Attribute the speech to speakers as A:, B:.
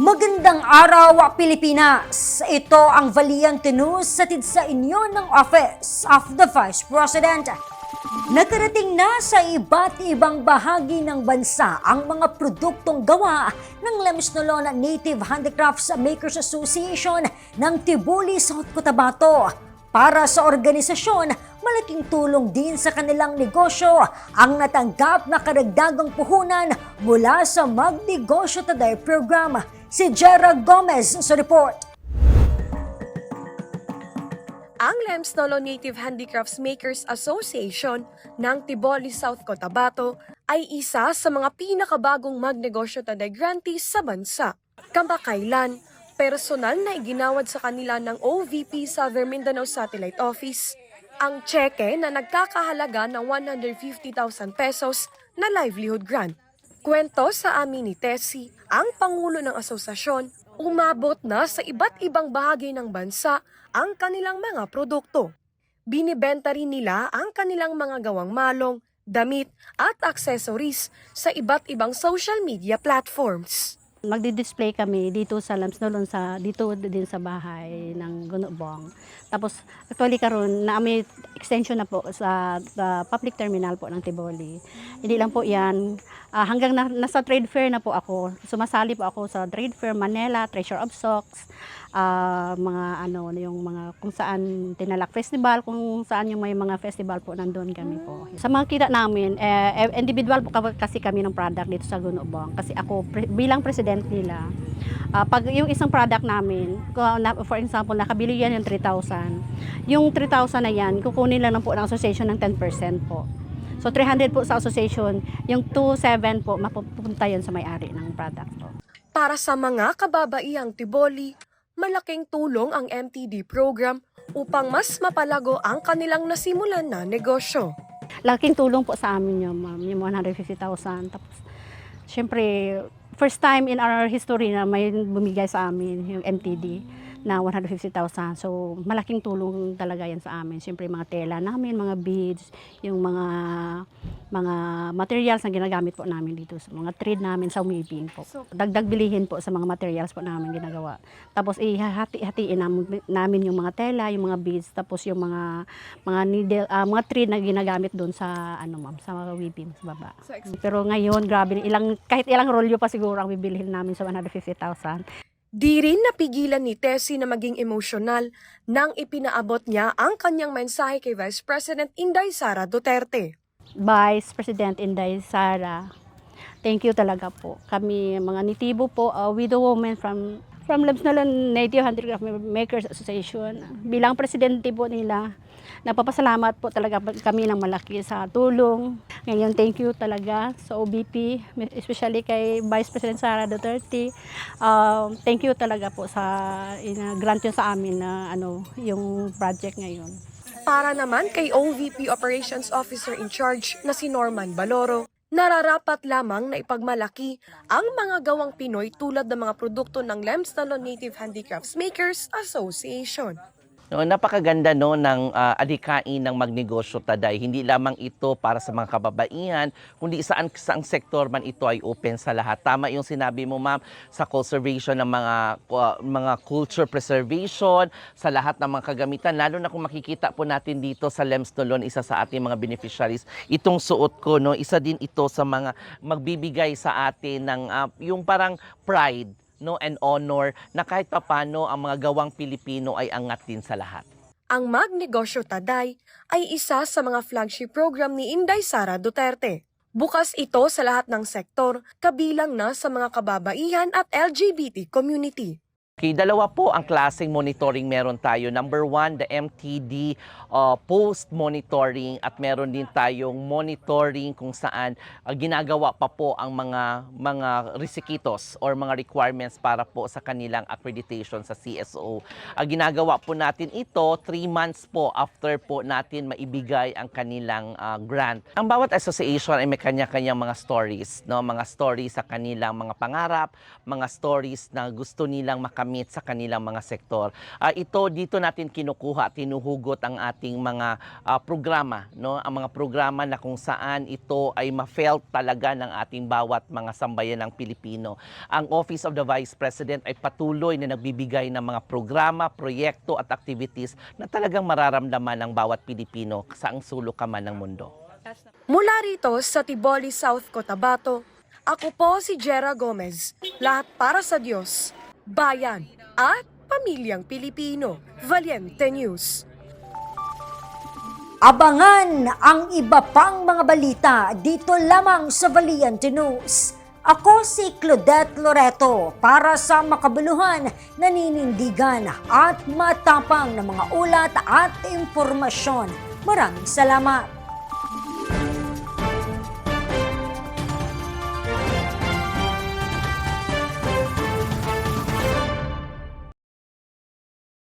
A: Magandang araw, Pilipinas! Ito ang Valiant News satid sa inyo ng Office of the Vice President. Nakarating na sa iba't ibang bahagi ng bansa ang mga produktong gawa ng Lems Nolona Native Handicrafts Makers Association ng Tibuli, South Cotabato. Para sa organisasyon, malaking tulong din sa kanilang negosyo ang natanggap na karagdagang puhunan mula sa Magnegosyo Today program. Si Jera Gomez sa report.
B: Ang Lemstolo Native Handicrafts Makers Association ng Tiboli, South Cotabato ay isa sa mga pinakabagong magnegosyo taday grantees sa bansa. Kamakailan, personal na iginawad sa kanila ng OVP Southern Mindanao Satellite Office ang cheque na nagkakahalaga ng 150,000 pesos na livelihood grant. Kwento sa amin ni Tessie, ang pangulo ng asosasyon, umabot na sa iba't ibang bahagi ng bansa ang kanilang mga produkto. Binibenta rin nila ang kanilang mga gawang malong, damit at accessories sa iba't ibang social media platforms.
C: Magdi-display kami dito sa Lamsnolon sa dito din sa bahay ng Gunobong. Tapos actually karon na may extension na po sa, sa public terminal po ng Tiboli. Hindi lang po 'yan ah, hanggang na, nasa trade fair na po ako. Sumasali po ako sa trade fair Manila, Treasure of Socks, ah, mga ano yung mga kung saan Tinalak Festival, kung saan yung may mga festival po nandoon kami po. Sa mga kita namin, eh, eh, individual po ka- kasi kami ng product dito sa Gunobong kasi ako pre- bilang president nila, ah, pag yung isang product namin, for example, nakabili yan yung 3,000, yung 3,000 na yan, kukunin lang po ng association ng 10% po. So 300 po sa association, yung 2,700 po mapupunta yun sa may-ari ng product po.
B: Para sa mga kababaihang Tiboli, malaking tulong ang MTD program upang mas mapalago ang kanilang nasimulan na negosyo.
C: Laking tulong po sa amin yun, ma'am, yung 150,000. Tapos, syempre, first time in our history na may bumigay sa amin, yung MTD, na 150,000. So, malaking tulong talaga yan sa amin. Syempre, mga tela namin, mga beads, yung mga mga materials na ginagamit po namin dito sa mga trade namin sa umibing po. Dagdag bilihin po sa mga materials po namin ginagawa. Tapos ihati-hatiin namin, namin yung mga tela, yung mga beads, tapos yung mga mga needle, ah, mga thread na ginagamit doon sa ano ma'am, sa mga weaving sa baba. Pero ngayon, grabe, ilang kahit ilang rolyo pa siguro ang bibilhin namin sa 150,000.
B: Di rin napigilan ni Tessie na maging emosyonal nang ipinaabot niya ang kanyang mensahe kay Vice President Inday Sara Duterte.
C: Vice President Inday Sara. Thank you talaga po. Kami mga nitibo po, uh, widow women from from Labsnalan Native Handicraft Makers Association. Bilang presidente po nila, napapasalamat po talaga kami ng malaki sa tulong. Ngayon, thank you talaga sa OBP, especially kay Vice President Sara Duterte. Um, thank you talaga po sa ina-grant yun sa amin na ano, yung project ngayon.
B: Para naman kay OVP Operations Officer in Charge na si Norman Baloro, nararapat lamang na ipagmalaki ang mga gawang Pinoy tulad ng mga produkto ng Lemstone Native Handicrafts Makers Association.
D: No, napakaganda no ng ah, adikain ng magnegosyo taday. Hindi lamang ito para sa mga kababaihan, kundi saan saang sektor man ito ay open sa lahat. Tama yung sinabi mo ma'am sa conservation ng mga ah, mga culture preservation, sa lahat ng mga kagamitan lalo na kung makikita po natin dito sa Lemstolon isa sa ating mga beneficiaries. Itong suot ko no, isa din ito sa mga magbibigay sa atin ng ah, yung parang pride no and honor na kahit papano ang mga gawang Pilipino ay angat din sa lahat.
B: Ang Magnegosyo Taday ay isa sa mga flagship program ni Inday Sara Duterte. Bukas ito sa lahat ng sektor, kabilang na sa mga kababaihan at LGBT community.
D: Okay, dalawa po ang klaseng monitoring meron tayo. Number one, the MTD uh, post-monitoring at meron din tayong monitoring kung saan uh, ginagawa pa po ang mga mga resikitos or mga requirements para po sa kanilang accreditation sa CSO. Uh, ginagawa po natin ito three months po after po natin maibigay ang kanilang uh, grant. Ang bawat association ay may kanya-kanyang mga stories, no? mga stories sa kanilang mga pangarap, mga stories na gusto nilang makamit gamit sa kanilang mga sektor. Ah, ito dito natin kinukuha, tinuhugot ang ating mga ah, programa, no? Ang mga programa na kung saan ito ay ma-felt talaga ng ating bawat mga sambayan ng Pilipino. Ang Office of the Vice President ay patuloy na nagbibigay ng mga programa, proyekto at activities na talagang mararamdaman ng bawat Pilipino sa ang sulok ka man ng mundo.
B: Mula rito sa Tiboli, South Cotabato, ako po si Jera Gomez. Lahat para sa Diyos, bayan at pamilyang Pilipino. Valiente News.
A: Abangan ang iba pang mga balita dito lamang sa Valiente News. Ako si Claudette Loreto para sa makabuluhan, naninindigan at matapang na mga ulat at impormasyon. Maraming salamat.